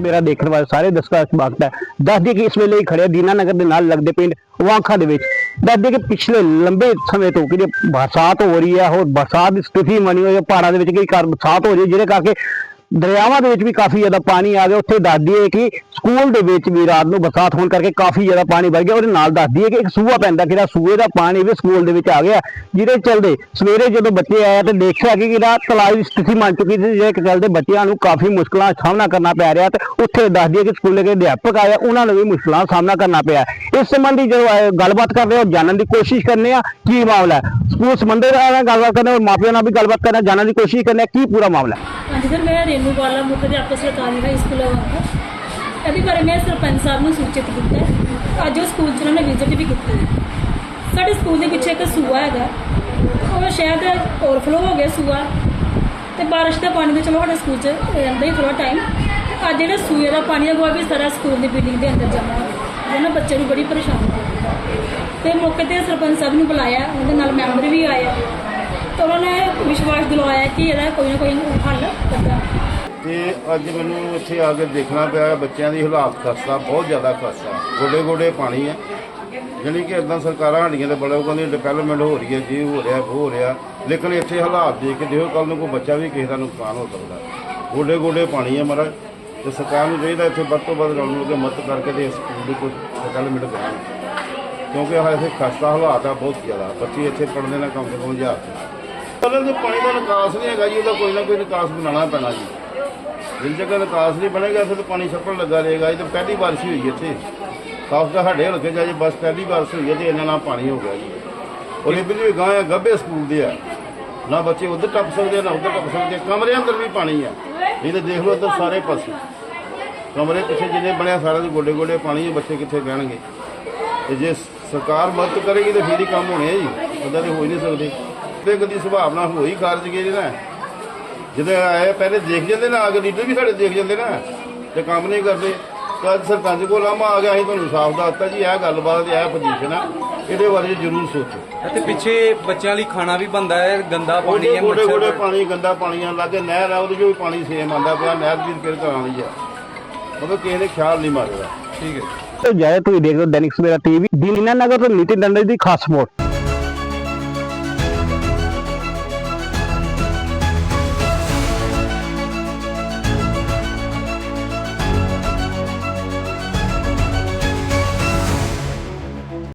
ਮੇਰਾ ਦੇਖਣ ਵਾਲੇ ਸਾਰੇ ਦਰਸ਼ਕਾਂ ਦਾ ਸਵਾਗਤ ਹੈ। ਦੱਸਦੀ ਕਿ ਇਸ ਵੇਲੇ ਹੀ ਖੜੇ ਦੀਨਾਨਗਰ ਦੇ ਨਾਲ ਲੱਗਦੇ ਪਿੰਡ ਵਾਂਖਾ ਦੇ ਵਿੱਚ। ਦੱਸਦੀ ਕਿ ਪਿਛਲੇ ਲੰਬੇ ਸਮੇਂ ਤੋਂ ਕਿ ਬਰਸਾਤ ਹੋ ਰਹੀ ਹੈ, ਹੋਰ ਬਰਸਾਤ ਦੀ ਸਥਿਤੀ ਬਣੀ ਹੋਈ ਹੈ, ਪਹਾੜਾਂ ਦੇ ਵਿੱਚ ਕਈ ਕਾਰ ਬਰਸਾਤ ਹੋ ਰਹੀ ਹੈ, ਜਿਹਦੇ ਕਰਕੇ ਦਰਿਆਵਾਂ ਦੇ ਵਿੱਚ ਵੀ ਕਾਫੀ ਜ਼ਿਆਦਾ ਪਾਣੀ ਆ ਗਿਆ। ਉੱਥੇ ਦੱਸਦੀ ਹੈ ਕਿ ਸਕੂਲ ਦੇ ਵਿੱਚ ਵੀ ਰਾਤ ਨੂੰ ਬਰਸਾਤ ਹੋਣ ਕਰਕੇ ਕਾਫੀ ਜ਼ਿਆਦਾ ਪਾਣੀ ਵੜ ਗਿਆ। ਉਹਦੇ ਨਾਲ ਦੱਸਦੀ ਹੈ ਕਿ ਇੱਕ ਸੂਆ ਪੈਂਦਾ ਕਿਹੜਾ, ਸੂਏ ਦਾ ਪਾਣੀ ਵੀ ਸਕੂਲ ਦੇ ਵਿੱਚ ਆ ਗਿਆ। ਜਿਹਦੇ ਚਲਦੇ ਸਵੇਰੇ ਜਦੋਂ ਬੱਚੇ ਆਏ ਤੇ ਦੇਖਿਆ ਕਿ ਜਿਹੜਾ ਤਲਾਈ ਦੀ ਸਥਿਤੀ ਬਣ ਚੁੱਕੀ ਸੀ, ਜਿਹਦੇ ਚਲਦੇ ਬੱਚਿਆਂ ਨੂੰ ਕਾਫੀ ਮੁਸ਼ਕਲਾਂ ਦਾ ਸਾਹਮਣਾ ਕਰਨਾ ਪੈ ਰਿਹਾ ਤੇ ਉੱਥੇ ਦੱਸਦੀ ਹੈ ਕਿ ਸਕੂਲ ਦੇ ਅਧਿਆਪਕ ਆਏ ਉਹਨਾਂ ਨੂੰ ਵੀ ਮੁਸ਼ਕਲਾਂ ਦਾ ਸਾਹਮਣਾ ਕਰਨਾ ਪਿਆ। ਇਸ ਸੰਬੰਧੀ ਜਦੋਂ ਆਏ, ਗੱਲਬਾਤ ਕਰਦੇ ਹਾਂ, ਜਾਣਨ ਦੀ ਕੋਸ਼ਿਸ਼ ਕਰਨੇ ਆ, ਕੀ ਮਾਮਲਾ ਸਕੂਲ ਸੰਬੰਧੀ ਨਾਲ ਗੱਲਬਾਤ ਕਰਨੇ ਮਾਪਿਆਂ ਨਾਲ ਵੀ ਗੱਲਬਾਤ ਕਰਨਾ, ਜਾਣਨ ਦੀ ਕੋਸ਼ਿਸ਼ ਕਰਨੇ ਕੀ ਪੂਰਾ ਮਾਮਲਾ ਹਾਂਜੀ, ਸਰ, ਮੈਂ ਰੇਨੂ ਬਾਲਾ ਮੁੱਖ ਅਧਿਆਪਕ ਸਰਕਾਰੀ ਹਾਈ ਸਕੂਲ ਆਵਾਂਗਾ ਇਹਦੇ ਬਾਰੇ ਮੈਂ ਸਰਪੰਚ ਸਾਹਿਬ ਨੂੰ ਸੂਚਿਤ ਕੀਤਾ ਅੱਜ ਉਹ ਸਕੂਲ 'ਚ ਉਹਨਾਂ ਨੇ ਵਿਜ਼ਿਟ ਵੀ ਕੀਤੀ ਸਾਡੇ ਸਕੂਲ ਦੇ ਪਿੱਛੇ ਇੱਕ ਸੂਆ ਹੈਗਾ। ਉਹ ਸ਼ਾਇਦ ਓਵਰਫਲੋ ਹੋ ਗਿਆ ਸੂਆ। ਤੇ ਬਾਰਿਸ਼ ਦਾ ਪਾਣੀ ਤੇ ਚਲੋ ਸਾਡੇ ਸਕੂਲ 'ਚ ਰਹਿੰਦਾ ਹੀ ਥੋੜਾ ਟਾਈਮ ਅੱਜ ਜਿਹੜਾ ਸੂਏ ਦਾ ਪਾਣੀ ਹੈਗਾ ਉਹ ਵੀ ਸਾਰਾ ਸਕੂਲ ਦੀ ਬਿਲਡਿੰਗ ਦੇ ਅੰਦਰ ਜਮ੍ਹਾਂ ਹੋ ਗਿਆ ਜਿਹਨਾਂ ਬੱਚੇ ਨੂੰ ਬੜੀ ਪਰੇਸ਼ਾਨੀ ਹੈ। ਤੇ ਮੌਕੇ ਤੇ ਸਰਪੰਚ ਸਾਹਿਬ ਨੂੰ ਬੁਲਾਇਆ। ਉਹਦੇ ਨਾਲ ਮੈਂਬਰ ਵੀ ਆਏ। ਤਾਂ ਉਹਨਾਂ ਨੇ ਵਿਸ਼ਵਾਸ ਦਿਲਵਾਇਆ ਕਿ ਇਹਦਾ ਕੋਈ ਨਾ ਕੋਈ ਹੱਲ ਕੱਢਾ ਤੇ ਅੱਜ ਮੈਨੂੰ ਇੱਥੇ ਆ ਕੇ ਦੇਖਣਾ ਪਿਆ ਬੱਚਿਆਂ ਦੀ ਹਾਲਾਤ ਖਸਤਾ, ਬਹੁਤ ਜ਼ਿਆਦਾ ਖਸਤਾ। ਗੋਡੇ ਗੋਡੇ ਪਾਣੀ ਹੈ ਜਾਣੀ ਕਿ ਇਦਾਂ ਸਰਕਾਰਾਂ ਸਾਡੀਆਂ ਦੇ ਬੜਾ ਉਹ ਕਹਿੰਦੇ ਡਿਵੈਲਪਮੈਂਟ ਹੋ ਰਹੀ ਹੈ ਜੀ, ਹੋ ਰਿਹਾ ਉਹ ਹੋ ਰਿਹਾ। ਲੇਕਿਨ ਇੱਥੇ ਹਾਲਾਤ ਦੇਖ ਕੇ ਦੇਖੋ ਕੱਲ ਨੂੰ ਕੋਈ ਬੱਚਾ ਵੀ ਕਿਸੇ ਦਾ ਨੁਕਸਾਨ ਹੋ ਸਕਦਾ। ਗੋਡੇ ਗੋਡੇ ਪਾਣੀ ਹੈ ਮਹਾਰਾਜ। ਤੇ ਸਰਕਾਰ ਨੂੰ ਚਾਹੀਦਾ ਇੱਥੇ ਵੱਧ ਤੋਂ ਵੱਧ ਰਲ ਮਿਲ ਕੇ ਮਦਦ ਕਰਕੇ ਤੇ ਇਸ ਸਕੂਲ ਦੀ ਕੋਈ ਡਿਵੈਲਪਮੈਂਟ ਕਰਾਉਣ ਕਿਉਂਕਿ ਆਹ ਇੱਥੇ ਖਸਤਾ ਹਾਲਾਤ ਆ ਬਹੁਤ ਜ਼ਿਆਦਾ। ਬੱਚੇ ਇੱਥੇ ਪੜ੍ਹਦੇ ਨੇ ਕਮ ਸੇ ਕਮ ਹਜ਼ਾਰ ਪਹਿਲਾਂ ਤੇ ਪਾਣੀ ਦਾ ਨਿਕਾਸ ਨਹੀਂ ਹੈਗਾ ਜੀ, ਉਹਦਾ ਕੋਈ ਨਾ ਕੋਈ ਨਿਕਾਸ ਬਣਾਉਣਾ ਪੈਣਾ ਜੀ। ਜਿੰਨ ਜਗ੍ਹਾ ਨਿਕਾਸ ਨਹੀਂ ਬਣੇਗਾ ਫਿਰ ਪਾਣੀ ਛੱਪਣ ਲੱਗਾ ਰਹੇਗਾ। ਇਹ ਤਾਂ ਪਹਿਲੀ ਬਾਰਿਸ਼ ਹੀ ਹੋਈ ਇੱਥੇ। ਸਾਫ਼ ਤਾਂ ਸਾਡੇ ਹਲਕੇ 'ਚ ਅਜੇ ਬਸ ਪਹਿਲੀ ਬਾਰਿਸ਼ ਹੋਈ ਹੈ ਤੇ ਇਹਨਾਂ ਨਾਲ ਪਾਣੀ ਹੋ ਗਿਆ ਜੀ। ਔਰ ਇਹ ਵੀ ਗਾਂ ਆ ਗੱਬੇ ਸਕੂਲ ਦੇ ਆ। ਨਾ ਬੱਚੇ ਉੱਧਰ ਟੱਪ ਸਕਦੇ ਆ, ਨਾ ਉੱਧਰ ਟੱਪ ਸਕਦੇ। ਆ। ਕਮਰੇ ਅੰਦਰ ਵੀ ਪਾਣੀ ਆ। ਇਹ ਤਾਂ ਦੇਖ ਲਓ ਇੱਧਰ ਸਾਰੇ ਪਾਸੇ। ਕਮਰੇ ਪਿੱਛੇ ਜਿੰਨੇ ਬਣਿਆ ਸਾਰਿਆਂ ਦੇ ਗੋਡੇ ਗੋਡੇ ਪਾਣੀ ਹੈ ਬੱਚੇ ਕਿੱਥੇ ਬਹਿਣਗੇ। ਤੇ ਜੇ ਸਰਕਾਰ ਮਦਦ ਕਰੇਗੀ ਤਾਂ ਫੇਰ ਹੀ ਕੰਮ ਹੋਣੇ ਆ ਜੀ। ਉਹਦਾ ਤੇ ਹੋ ਹੀ ਨਹੀਂ ਸਕਦੇ। ਤੇ ਕਦੀ ਸੁਭਾਵਨਾ ਹੋਈ ਖਾਰਜ ਗਏ ਜੀ ਨਾ ਜਦੋਂ ਆਏ ਪਹਿਲੇ ਦੇਖ ਜਾਂਦੇ ਨਾ ਆ ਕੇ ਲੀਡਰ ਵੀ ਸਾਡੇ ਦੇਖ ਜਾਂਦੇ ਨਾ ਤੇ ਕੰਮ ਨਹੀਂ ਕਰਦੇ। ਤਾਂ ਸਰਪੰਚ ਕੋਲ ਆਮਾ ਆ ਗਿਆ ਅਸੀਂ ਤੁਹਾਨੂੰ ਸਾਫ਼ ਦੱਸਤਾ ਜੀ ਇਹ ਗੱਲਬਾਤ ਇਹ ਪੋਜੀਸ਼ਨ ਆ। ਇਹਦੇ ਬਾਰੇ ਜ਼ਰੂਰ ਸੋਚੋ। ਅਤੇ ਪਿੱਛੇ ਬੱਚਿਆਂ ਲਈ ਖਾਣਾ ਵੀ ਬੰਦਾ ਹੈ ਗੰਦਾ ਪਾਣੀ ਹੈ ਗੋਡੇ ਗੋਡੇ ਮੱਛਰ। ਪਾਣੀ ਗੰਦਾ ਪਾਣੀ ਆ ਲਾਗੇ ਨਹਿਰ ਆ ਉਹਦੇ ਚੋਂ ਵੀ ਪਾਣੀ ਸੇਮ ਆਂਦਾ ਪਿਆ ਨਹਿਰ ਦੀ ਰਿਪੇਅਰ ਕਰਾਉਣ ਲਈ ਆ। ਮਤਲਬ ਕਿਸੇ ਨੇ ਖਿਆਲ ਨਹੀਂ ਮਾਰਿਆ। ਠੀਕ ਹੈ। ਤੇ ਜਾਇ ਤੁਸੀਂ ਦੇਖਦੇ ਹੋ ਦੈਨਿਕ ਸਵੇਰਾ ਟੀਵੀ ਦੀਨਾਨਗਰ ਤੋਂ ਨੀਤੀ ਡੰਡੇ ਦੀ ਖਾਸ ਰਿਪੋਰਟ।